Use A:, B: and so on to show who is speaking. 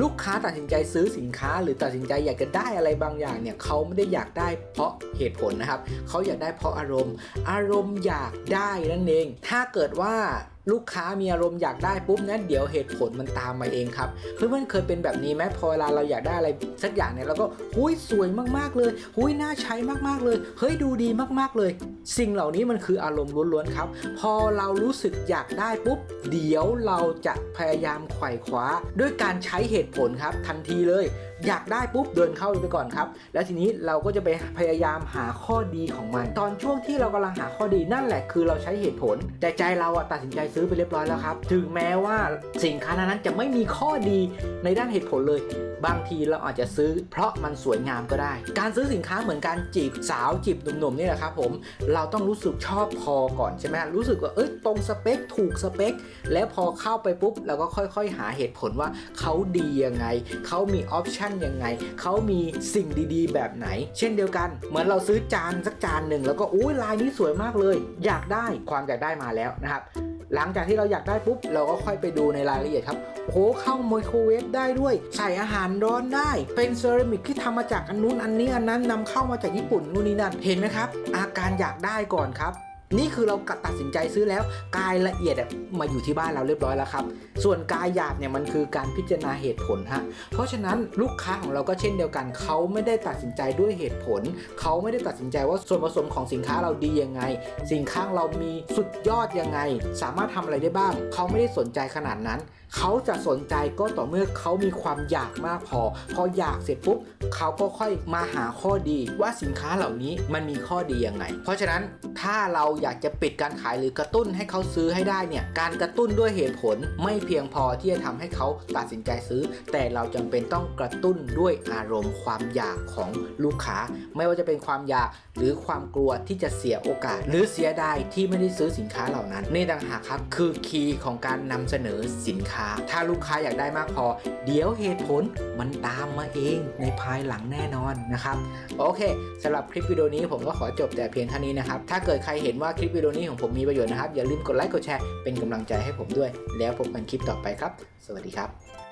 A: ลูกค้าตัดสินใจซื้อสินค้า หรือตัดสินใจอยากจะได้อะไรบางอย่างเนี่ยเขาไม่ได้อยากได้เพราะเหตุผลนะครับ เขาอยากได้เพราะอารมณ์ อารมณ์อยากได้นั่นเอง ถ้าเกิดว่าลูกค้ามีอารมณ์อยากได้ปุ๊บนั้นเดี๋ยวเหตุผลมันตามมาเองครับ เพื่อนๆเคยเป็นแบบนี้ไหมพอเวลาเราอยากได้อะไรสักอย่างเนี่ยเราก็หุยสวยมากๆเลยหุยน่าใช้มากๆเลยเฮ้ยดูดีมากๆเลย สิ่งเหล่านี้มันคืออารมณ์ล้วนๆครับ พอเรารู้สึกอยากได้ปุ๊บ เดี๋ยวเราจะพยายามไขว่คว้า ด้วยการใช้เหตุผลครับ ทันทีเลย อยากได้ปุ๊บเดินเข้าไปก่อนครับ แล้วทีนี้เราก็จะไปพยายามหาข้อดีของมัน ตอนช่วงที่เรากำลังหาข้อดีนั่นแหละคือเราใช้เหตุผล แต่ใจเราอะตัดสินใจซื้อไปเรียบร้อยแล้วครับ ถึงแม้ว่าสินค้านั้นจะไม่มีข้อดีในด้านเหตุผลเลย บางทีเราอาจจะซื้อเพราะมันสวยงามก็ได้ การซื้อสินค้าเหมือนการจีบสาวจีบหนุ่มๆนี่แหละครับผม เราต้องรู้สึกชอบพอก่อนใช่ไหมรู้สึกว่าเอ้ยตรงสเปคถูกสเปค แล้วพอเข้าไปปุ๊บเราก็ค่อยๆ หาเหตุผลว่าเขาดียังไง เขามีออปชันยังไง เขามีสิ่งดีๆ แบบไหน เช่นเดียวกัน เหมือนเราซื้อจานสักจานหนึ่งแล้วก็อุ้ยลายนี้สวยมากเลย อยากได้ความอยากได้มาแล้วนะครับ หลังจากที่เราอยากได้ปุ๊บ เราก็ค่อยไปดูในรายละเอียดครับโหเข้าไมโครเวฟได้ด้วย ใส่อาหารร้อนได้ เป็นเซรามิกที่ทำมาจากอันนู้นอันนี้อันนั้นนำเข้ามาจากญี่ปุ่นนู่นนี่นั่นเห็นไหมครับ อาการอยากได้ก่อนครับ นี่คือเราตัดสินใจซื้อแล้วกายละเอียดมาอยู่ที่บ้านเราเรียบร้อยแล้วครับ ส่วนกายหยาบเนี่ยมันคือการพิจารณาเหตุผลฮะเพราะฉะนั้นลูกค้าของเราก็เช่นเดียวกัน เขาไม่ได้ตัดสินใจด้วยเหตุผล เขาไม่ได้ตัดสินใจว่าส่วนผสมของสินค้าเราดียังไง สินค้าเรามีสุดยอดยังไง สามารถทำอะไรได้บ้าง เขาไม่ได้สนใจขนาดนั้น เขาจะสนใจก็ต่อเมื่อเขามีความอยากมากพอ พออยากเสร็จปุ๊บเขาก็ค่อยมาหาข้อดีว่าสินค้าเหล่านี้มันมีข้อดียังไง เพราะฉะนั้นถ้าเราอยากจะปิดการขายหรือกระตุ้นให้เขาซื้อให้ได้เนี่ยการกระตุ้นด้วยเหตุผลไม่เพียงพอที่จะทำให้เขาตัดสินใจซื้อ แต่เราจำเป็นต้องกระตุ้นด้วยอารมณ์ความอยากของลูกค้า ไม่ว่าจะเป็นความอยากหรือความกลัวที่จะเสียโอกาส หรือเสียดายที่ไม่ได้ซื้อสินค้าเหล่านั้นนี่ต่างหากครับคือคีย์ของการนำเสนอสินค้า ถ้าลูกค้าอยากได้มากพอ เดี๋ยวเหตุผลมันตามมาเองในภายหลังแน่นอนนะครับ โอเคสำหรับคลิปวิดีโอนี้ผมก็ขอจบแต่เพียงเท่านี้นะครับ ถ้าเกิดใครเห็นว่าคลิปวิดีโอนี้ของผมมีประโยชน์นะครับ อย่าลืมกดไลค์กดแชร์เป็นกำลังใจให้ผมด้วย แล้วพบกันคลิปต่อไปครับ สวัสดีครับ